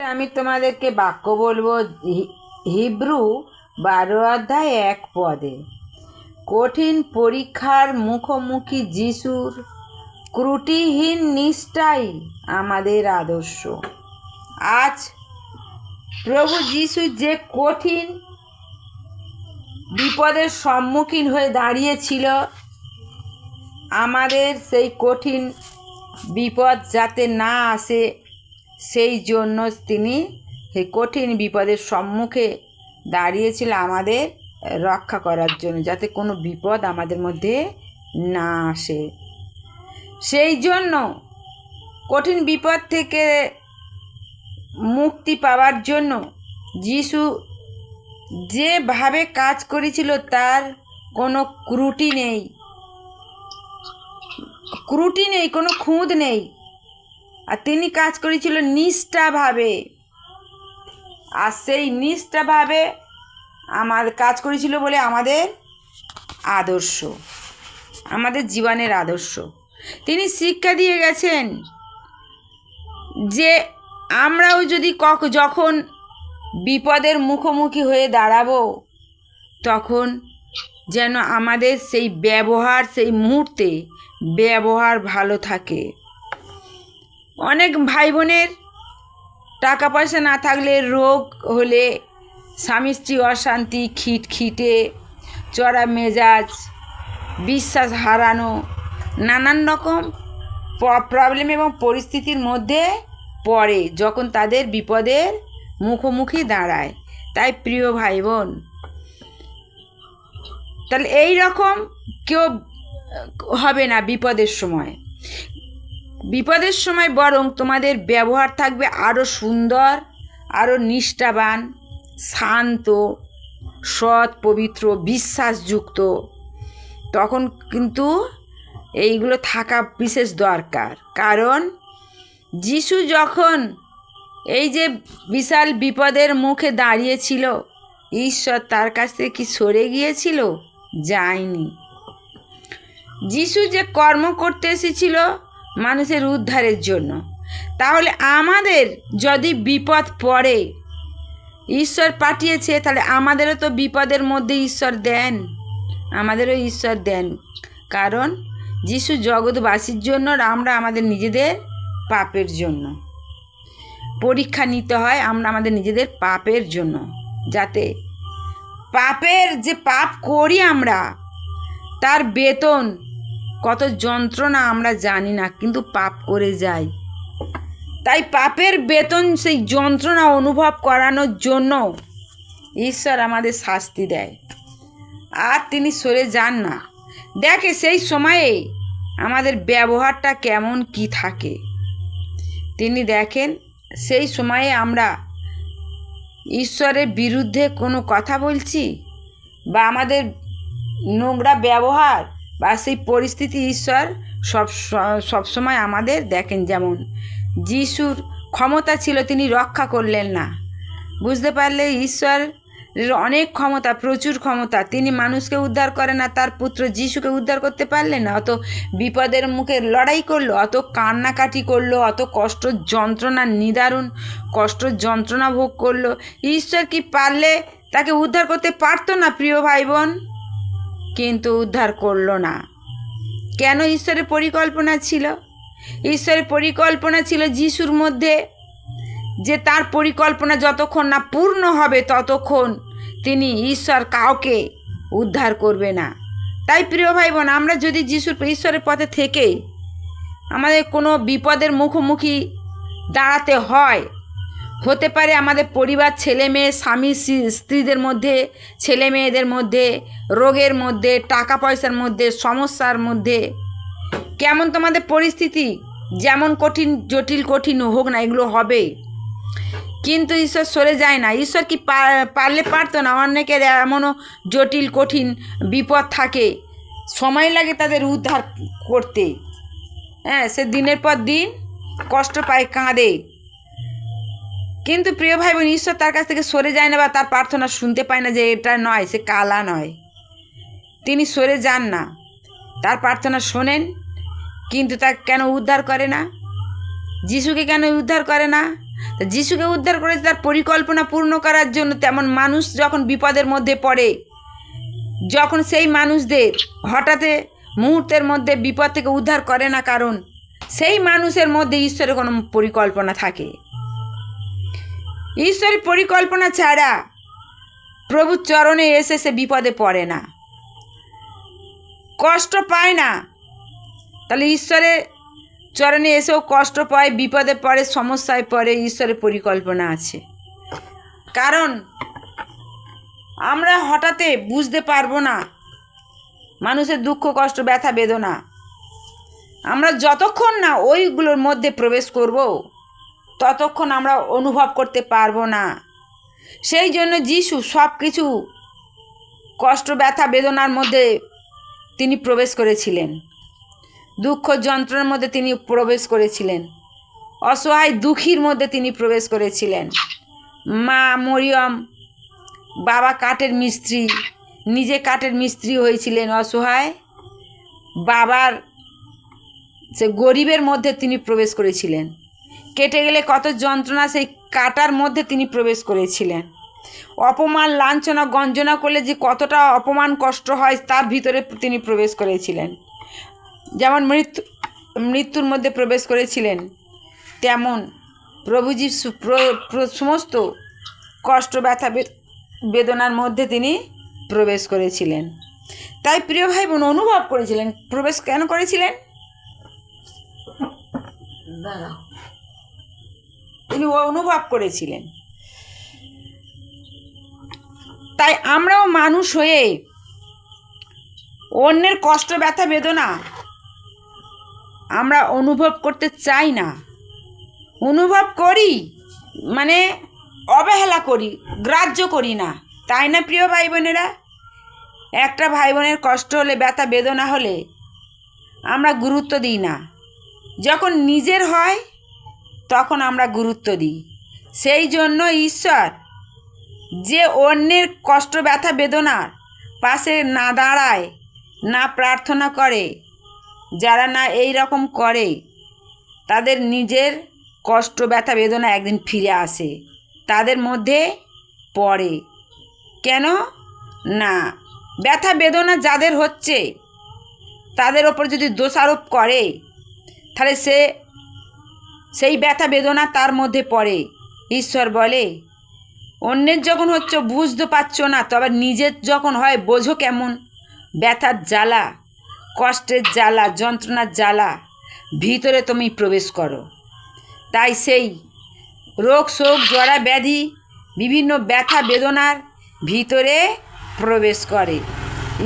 আমি তোমাদেরকে বাক্য বলব হিব্রু বারো অধ্যায় এক পদে। কঠিন পরীক্ষার মুখোমুখি যিশুর, ত্রুটিহীন নিষ্ঠাই আমাদের আদর্শ। আজ প্রভু যিশু যে কঠিন বিপদের সম্মুখীন হয়ে দাঁড়িয়েছিল, আমাদের সেই কঠিন বিপদ যাতে না আসে সেই জন্য তিনি কঠিন বিপদের সম্মুখে দাঁড়িয়েছিল আমাদের রক্ষা করার জন্য, যাতে কোনো বিপদ আমাদের মধ্যে না আসে। সেই জন্য কঠিন বিপদ থেকে মুক্তি পাওয়ার জন্য যিশু যেভাবে কাজ করেছিল, তার কোনো ক্রুটি নেই। ক্রুটি নেই, কোনো খুঁত নেই। আর তিনি কাজ করেছিল নিষ্ঠাভাবে। আর সেই নিষ্ঠাভাবে আমার কাজ করেছিল বলে আমাদের আদর্শ, আমাদের জীবনের আদর্শ। তিনি শিক্ষা দিয়ে গেছেন যে আমরাও যদি কক, যখন বিপদের মুখোমুখি হয়ে দাঁড়াবো, তখন যেন আমাদের সেই ব্যবহার, সেই মুহূর্তে ব্যবহার ভালো থাকে। অনেক ভাই বোনের টাকা পয়সা না থাকলে রোগ হলে স্বামী স্ত্রী অশান্তি, খিটখিটে, চড়া মেজাজ, বিশ্বাস হারানো, নানান রকম প্রবলেম এবং পরিস্থিতির মধ্যে পড়ে যখন তাদের বিপদের মুখোমুখি দাঁড়ায়। তাই প্রিয় ভাই বোন তাহলে এই রকম কেউ হবে না বিপদের সময়। বিপদের সময় বরং তোমাদের ব্যবহার থাকবে আরও সুন্দর আরও নিষ্ঠাবান, শান্ত, সৎ, পবিত্র, বিশ্বাসযুক্ত। তখন কিন্তু এইগুলো থাকা বিশেষ দরকার। কারণ যিশু যখন এই যে বিশাল বিপদের মুখে দাঁড়িয়েছিল, ঈশ্বর তার কাছ থেকে কি সরে গিয়েছিল? যায়নি। যিশু যে কর্ম করতে এসেছিল মানুষের উদ্ধারের জন্য। তাহলে আমাদের যদি বিপদ পড়ে, ঈশ্বর পাঠিয়েছে, তাহলে আমাদেরও তো বিপদের মধ্যে ঈশ্বর দেন। আমাদেরও ঈশ্বর দেন। কারণ যিশু জগৎবাসীর জন্য আমরা আমাদের নিজেদের পাপের জন্য। পরীক্ষা নিতে হয় আমরা আমাদের নিজেদের পাপের জন্য। যাতে পাপের যে পাপ করি আমরা, তার বেতন কত যন্ত্রণা আমরা জানি না, কিন্তু পাপ করে যাই। তাই পাপের বেতন সেই যন্ত্রণা অনুভব করানোর জন্য ঈশ্বর আমাদের শাস্তি দেয়। আর তিনি সরে যান না। দেখে সেই সময়ে আমাদের ব্যবহারটা কেমন কি থাকে। তিনি দেখেন, সেই সময়ে আমরা ঈশ্বরের বিরুদ্ধে কোনো কথা বলছি? বা আমাদের নোংরা ব্যবহার বা সেই পরিস্থিতি ঈশ্বর সব সবসময় আমাদের দেখেন যেমন। যিশুর ক্ষমতা ছিল তিনি রক্ষা করলেন না। বুঝতে পারলে ঈশ্বর অনেক ক্ষমতা, প্রচুর ক্ষমতা। তিনি মানুষকে উদ্ধার করে না, তার পুত্র যিশুকে উদ্ধার করতে পারলেন না। অত বিপদের মুখে লড়াই করল, অত কান্নাকাটি করল, অত কষ্ট যন্ত্রণা নিদারুণ কষ্ট যন্ত্রণা ভোগ করল। ঈশ্বর কি পারলে তাকে উদ্ধার করতে পারতো না, প্রিয় ভাই বোন? কিন্তু উদ্ধার করল না। কেন ঈশ্বরের পরিকল্পনা ছিল? ঈশ্বরের পরিকল্পনা ছিল যিশুর মধ্যে যে তার পরিকল্পনা যতক্ষণ না পূর্ণ হবে ততক্ষণ তিনি ঈশ্বর কাউকে উদ্ধার করবে না। তাই প্রিয় ভাই বোন আমরা যদি যিশুর ঈশ্বরের পথে থেকে আমাদের কোনো বিপদের মুখোমুখি দাঁড়াতে হয় হতে পারে আমাদের পরিবার, ছেলে মেয়ে, স্বামী স্ত্রীদের মধ্যে, ছেলে মেয়েদের মধ্যে, রোগের মধ্যে, টাকা পয়সার মধ্যে, সমস্যার মধ্যে। কেমন তোমাদের পরিস্থিতি? যেমন কঠিন, জটিল, কঠিন হোক না, এগুলো হবে কিন্তু ঈশ্বর সরে যায় না। ঈশ্বর কি পারলে পারতো না? অনেকের এমনও জটিল, কঠিন বিপদ থাকে। সময় লাগে তাদের উদ্ধার করতে। হ্যাঁ সে দিনের পর দিন কষ্ট পায়, কাঁদে। কিন্তু প্রিয় ভাই বোন ঈশ্বর তার কাছ থেকে সরে যায় না বা তার প্রার্থনা শুনতে পায় না যে এটা নয়, সে কালা নয়। তিনি সরে যান না। তার প্রার্থনা শোনেন, কিন্তু তা কেন উদ্ধার করে না? যিশুকে কেন উদ্ধার করে না? যিশুকে উদ্ধার করেছে তার পরিকল্পনা পূর্ণ করার জন্য তেমন মানুষ যখন বিপদের মধ্যে পড়ে, যখন সেই মানুষদের হঠাৎ মুহূর্তের মধ্যে বিপদ থেকে উদ্ধার করে না কারণ, সেই মানুষের মধ্যে ঈশ্বরের কোনো পরিকল্পনা থাকে। ঈশ্বরের পরিকল্পনা ছাড়া প্রভুর চরণে এসে সে বিপদে পড়ে না। কষ্ট পায় না। তাহলে ঈশ্বরের চরণে এসেও কষ্ট পায়, বিপদে পড়ে, সমস্যায় পড়ে, ঈশ্বরের পরিকল্পনা আছে। কারণ আমরা হঠাৎ বুঝতে পারব না। মানুষের দুঃখ, কষ্ট, ব্যথা, বেদনা। আমরা যতক্ষণ না ওইগুলোর মধ্যে প্রবেশ করব ততক্ষণ আমরা অনুভব করতে পারব না। সেই জন্য যিশু সব কিছু কষ্ট, ব্যথা, বেদনার মধ্যে তিনি প্রবেশ করেছিলেন। দুঃখ, যন্ত্রণার মধ্যে তিনি প্রবেশ করেছিলেন। অসহায় দুঃখীর মধ্যে তিনি প্রবেশ করেছিলেন। মা মরিয়ম, বাবা কাঠের মিস্ত্রি, নিজে কাঠের মিস্ত্রি হয়েছিলেন অসহায়। বাবার সে গরিবের মধ্যে তিনি প্রবেশ করেছিলেন। কেটে গেলে কত যন্ত্রণা সেই কাটার মধ্যে তিনি প্রবেশ করেছিলেন। অপমান, লাঞ্ছনা, গঞ্জনা করলে যে কতটা অপমান কষ্ট হয় তার ভিতরে তিনি প্রবেশ করেছিলেন। যেমন মৃত্যু, মৃত্যুর মধ্যে প্রবেশ করেছিলেন, তেমন প্রভু যিশু প্র- প্র- সমস্ত কষ্ট, ব্যথা বেদনার মধ্যে তিনি প্রবেশ করেছিলেন। তাই প্রিয় ভাই বোন অনুভব করেছিলেন। প্রবেশ কেন করেছিলেন? দাঁড়াও। তিনি অনুভব করেছিলেন। তাই আমরাও মানুষ হয়ে অন্যের কষ্ট, ব্যথা, বেদনা আমরা অনুভব করতে চাই না। অনুভব করি মানে অবহেলা করি, গ্রাহ্য করি না। তাই না প্রিয় ভাই বোনেরা একটা ভাই বোনের কষ্ট হলে, ব্যথা, বেদনা হলে আমরা গুরুত্ব দিই না। যখন নিজের হয় তখন আমরা গুরুত্ব দিই। সেই জন্য ঈশ্বর, যে অন্যের কষ্ট ব্যথা বেদনার পাশে না দাঁড়ায়, না প্রার্থনা করে, যারা না এই রকম করে, তাদের নিজের কষ্ট ব্যথা বেদনা একদিন ফিরে আসে, তাদের মধ্যে পড়ে। কেন? না, ব্যথা বেদনা যাদের হচ্ছে, তাদের ওপর যদি দোষারোপ করে, তাহলে সে সেই ব্যথা বেদনা তার মধ্যে পড়ে। ঈশ্বর বলে, অন্যের যখন হচ্ছে বুঝতে পারছ না, তবে নিজের যখন হয় বোঝো কেমন। ব্যথার জ্বালা, কষ্টের জ্বালা, যন্ত্রণার জ্বালা, ভিতরে তুমি প্রবেশ করো। তাই সেই রোগ শোক জরা ব্যাধি বিভিন্ন ব্যথা বেদনার ভিতরে প্রবেশ করে।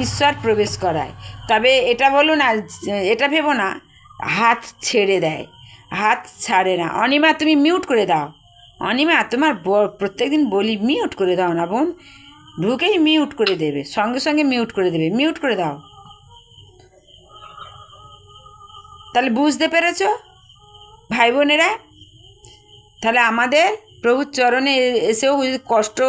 ঈশ্বর প্রবেশ করায়। তবে এটা বলো না, এটা ভেবো না, হাত ছেড়ে দেয়। হাত ছাড়ে না। অনিমা, তুমি মিউট করে দাও। অনিমা, তোমার প্রত্যেক দিন বলি মিউট করে দাও না বোন। ঢুকেই মিউট করে দেবে, সঙ্গে সঙ্গে মিউট করে দেবে। মিউট করে দাও। তাহলে বুঝতে পেরেছ? ভাই বোনেরা, তাহলে আমাদের প্রভুর চরণে এসেও কষ্ট,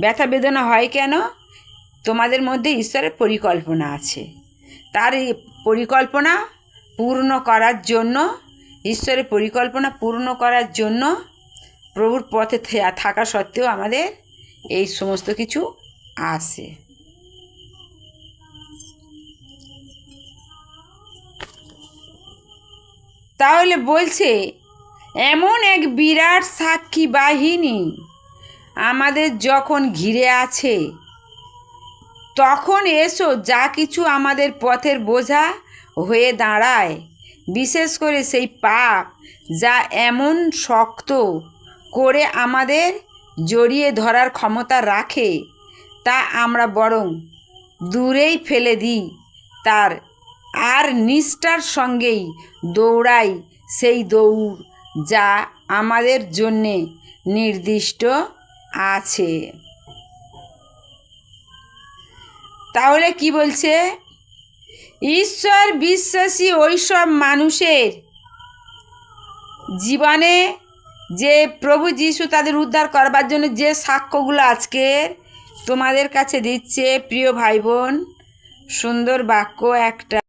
ব্যথা, বেদনা হয় কেন? তোমাদের মধ্যে ঈশ্বরের পরিকল্পনা আছে। তার পরিকল্পনা পূর্ণ করার জন্য ঈশ্বরের পরিকল্পনা পূর্ণ করার জন্য প্রভুর পথে থাকা সত্ত্বেও আমাদের এই সমস্ত কিছু আসে তাহলে বলছে, এমন এক বিরাট সাক্ষী বাহিনী আমাদের যখন ঘিরে আছে, তখন এসো যা কিছু আমাদের পথের বোঝা হয়ে দাঁড়ায়। বিশেষ করে সেই পাপ যা এমন শক্ত করে আমাদের জড়িয়ে ধরার ক্ষমতা রাখে, তা আমরা বরং দূরেই ফেলে দিই। তার আর নিষ্ঠার সঙ্গেই দৌড়াই সেই দৌড় যা আমাদের জন্যে নির্দিষ্ট আছে। তাহলে কি বলছে? ঈশ্বর বিশ্বাসী ওই সব মানুষের জীবনে যে প্রভু যিশু তাদের উদ্ধার করবার জন্য যে সাক্ষ্যগুলো আজকের তোমাদের কাছে দিচ্ছে, প্রিয় ভাই বোন, সুন্দর বাক্য একটা।